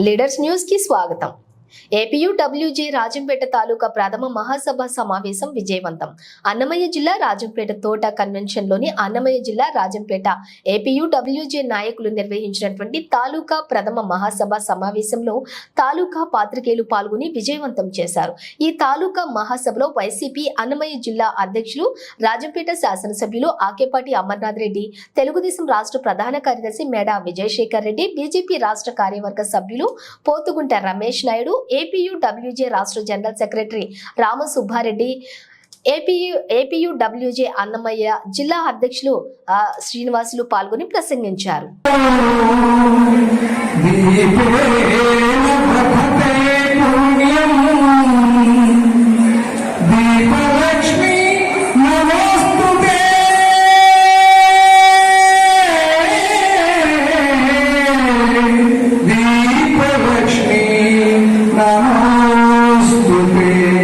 Leaders news కి స్వాగతం APUWJ Rajampet తాలూకా ప్రథమ మహాసభ సమావేశం విజయవంతం. అన్నమయ్య జిల్లా రాజంపేట తోట కన్వెన్షన్లోని అన్నమయ్య జిల్లా రాజంపేట ఏపీయూడబ్ల్యూజే నాయకులు నిర్వహించినటువంటి తాలూకా ప్రథమ మహాసభ సమావేశంలో తాలూకా పాత్రికేయులు పాల్గొని విజయవంతం చేశారు. ఈ తాలూకా మహాసభలో వైసీపీ అన్నమయ్య జిల్లా అధ్యక్షులు రాజంపేట శాసనసభ్యులు ఆకేపాటి అమర్నాథ్ రెడ్డి తెలుగుదేశం రాష్ట్ర ప్రధాన కార్యదర్శి మేడా విజయశేఖర్ రెడ్డి బీజేపీ రాష్ట్ర కార్యవర్గ సభ్యులు పోతుగుంట రమేష్ నాయుడు ఏపీయుడబ్ల్యూజే రాష్ట్ర general secretary Ramasubbareddy APU APUWJ Annamayya జిల్లా అధ్యక్షులు శ్రీనివాసులు పాల్గొని ప్రసంగించారు. దీపలక్ష్మి be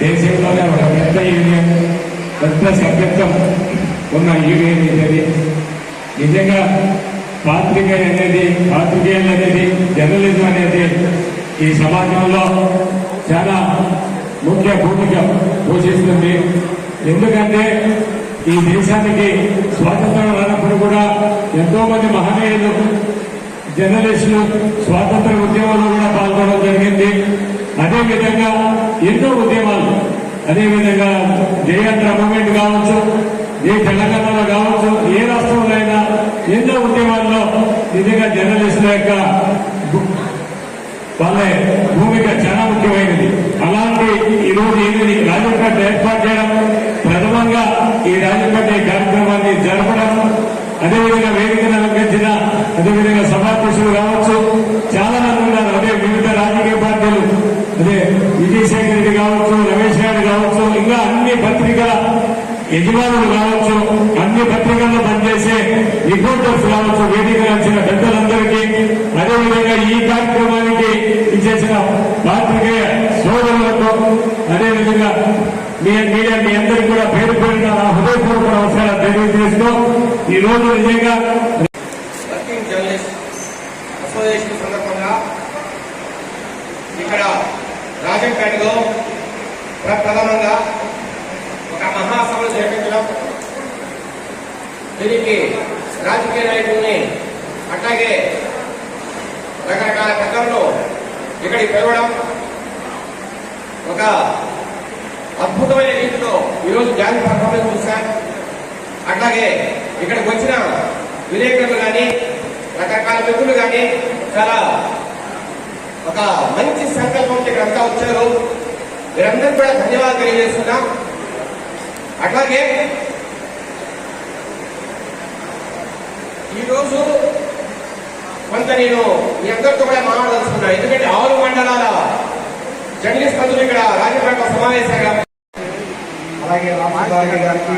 దేశంలోనే ఒక పెద్ద యూనియన్ పెద్ద సభ్యత్వం ఉన్న యూనియన్ ఇది నిజంగా పాత్రిక అనేది పాత్రికేయులు అనేది జర్నలిజం అనేది ఈ సమాజంలో చాలా ముఖ్య భూమిక పోషిస్తుంది. ఎందుకంటే ఈ దేశానికి స్వాతంత్రం రానప్పుడు కూడా ఎంతో మంది మహనీయులు జర్నలిస్టులు స్వాతంత్ర ఉద్యమంలో కూడా పాల్గొనడం జరిగింది. అదేవిధంగా ఎన్నో ఉద్యమాలు అదేవిధంగా జయాంధ్ర మూమెంట్ కావచ్చు ఏ తెలంగాణలో కావచ్చు ఏ రాష్ట్రంలో అయినా ఎన్నో ఉద్యమాల్లో నిజంగా జర్నలిస్టుల యొక్క వాళ్ళ భూమిక చాలా ముఖ్యమైనది. అలాంటి ఈ రోజు ఇది ఏర్పాటు చేయడం ప్రథమంగా ఈ రాజపేట కార్యక్రమాన్ని జరపడం అదేవిధంగా వేదికను అలంకరించిన అదేవిధంగా సభాధ్యక్షులు కావచ్చు చాలా మంది ఉన్నారు అదే వివిధ రాజకీయ పార్టీలు అదే విజయశేఖర్ రెడ్డి కావచ్చు రమేష్ గారు కావచ్చు ఇంకా అన్ని పత్రికల యజమానులు కావచ్చు అన్ని పత్రికల్లో పనిచేసే రిపోర్టర్స్ కావచ్చు వేదికగా వచ్చిన పెద్దలందరికీ అదేవిధంగా ఈ కార్యక్రమానికి ఇచ్చేసిన పాత్రికేయ సోదరులకు అదేవిధంగా మీ మీడియా మీ అందరికీ కూడా పేరు పేరిన నా హృదయపూర్వక అవసరాలు తెలియజేస్తూ ఈ రోజు నిజంగా అసోసియేషన్ సందర్భంగా ఇక్కడ రాజంపేటలో ప్రధానంగా మహాసభలు చేపట్టడం దీనికి రాజకీయ నాయకుల్ని అట్లాగే రకరకాల పెద్దలను ఇక్కడికి పిలవడం ఒక అద్భుతమైన రీతిలో ఈరోజు జాతి పర్ఫార్మెన్స్ చూశాను అట్లాగే ఇక్కడికి వచ్చిన విలేకరులు కానీ రకరకాల వ్యక్తులు కానీ చాలా ఒక మంచి సంకల్పంతో ఇక్కడంతా వచ్చారు. మీరందరూ కూడా ధన్యవాదాలు తెలియజేస్తున్నాం. అట్లాగే ఈరోజు కొంత నేను మీ అందరితో కూడా మాట్లాడదలుచుకున్నాను ఎందుకంటే ఆరు మండలాల జర్నలిస్ట్ అందరూ ఇక్కడ రాజపేట సమావేశంగా అలాగే రామసుబ్బారెడ్డి గారికి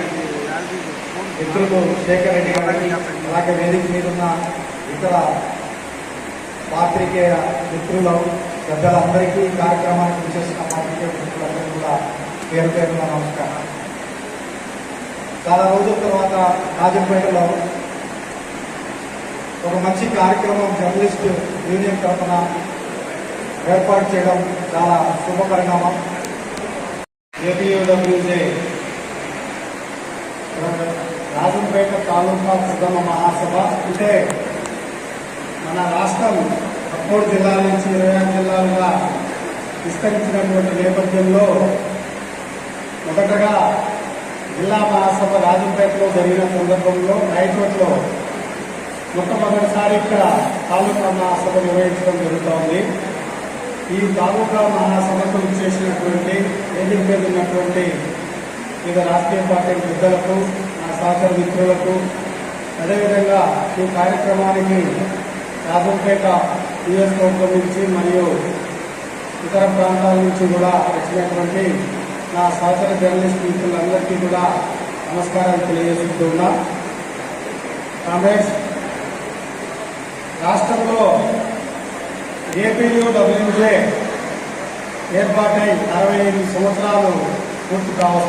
మిత్రులు శేఖర్ రెడ్డి గారికి అలాగే వేదిక మీద ఉన్న ఇతర పాత్రికేయ మిత్రులు పెద్దలందరికీ కార్యక్రమానికి విచ్చేసిన పాత్రికేయ మిత్రులందరికీ కూడా పేరు పేరున నమస్కారం. చాలా రోజుల తర్వాత రాజంపేటలో ఒక మంచి కార్యక్రమం జర్నలిస్ట్ యూనియన్ తరఫున ఏర్పాటు చేయడం చాలా శుభ పరిణామం ఏపీయూడబ్ల్యూజే రాజంపేట తాలూకా ప్రథమ మహాసభ. అంటే మన రాష్ట్రం పదమూడు జిల్లాల నుంచి ఇరవై ఆరు జిల్లాలుగా విస్తరించినటువంటి నేపథ్యంలో మొదటగా జిల్లా మహాసభ రాజంపేటలో జరిగిన సందర్భంలో హైకోర్టులో మొట్టమొదటిసారి ఇక్కడ తాలూకా మహాసభ నిర్వహించడం జరుగుతోంది. ఈ తాలూకా మహాసభకు చేసినటువంటి వేదిక మీద ఉన్నటువంటి వివిధ రాజకీయ పార్టీ పెద్దలకు నా సహచర మిత్రులకు అదేవిధంగా ఈ కార్యక్రమానికి రాజంపేట నియోజకవర్గం నుంచి మరియు ఇతర ప్రాంతాల నుంచి కూడా వచ్చినటువంటి నా సహచర జర్నలిస్ట్ మిత్రులందరికీ కూడా నమస్కారాలు తెలియజేస్తున్నా కాంగ్రెస్ రాష్ట్రంలో ఏపీయూడబ్ల్యూజే ఏర్పాటై అరవై ఐదు సంవత్సరాలు పూర్తి కావచ్చు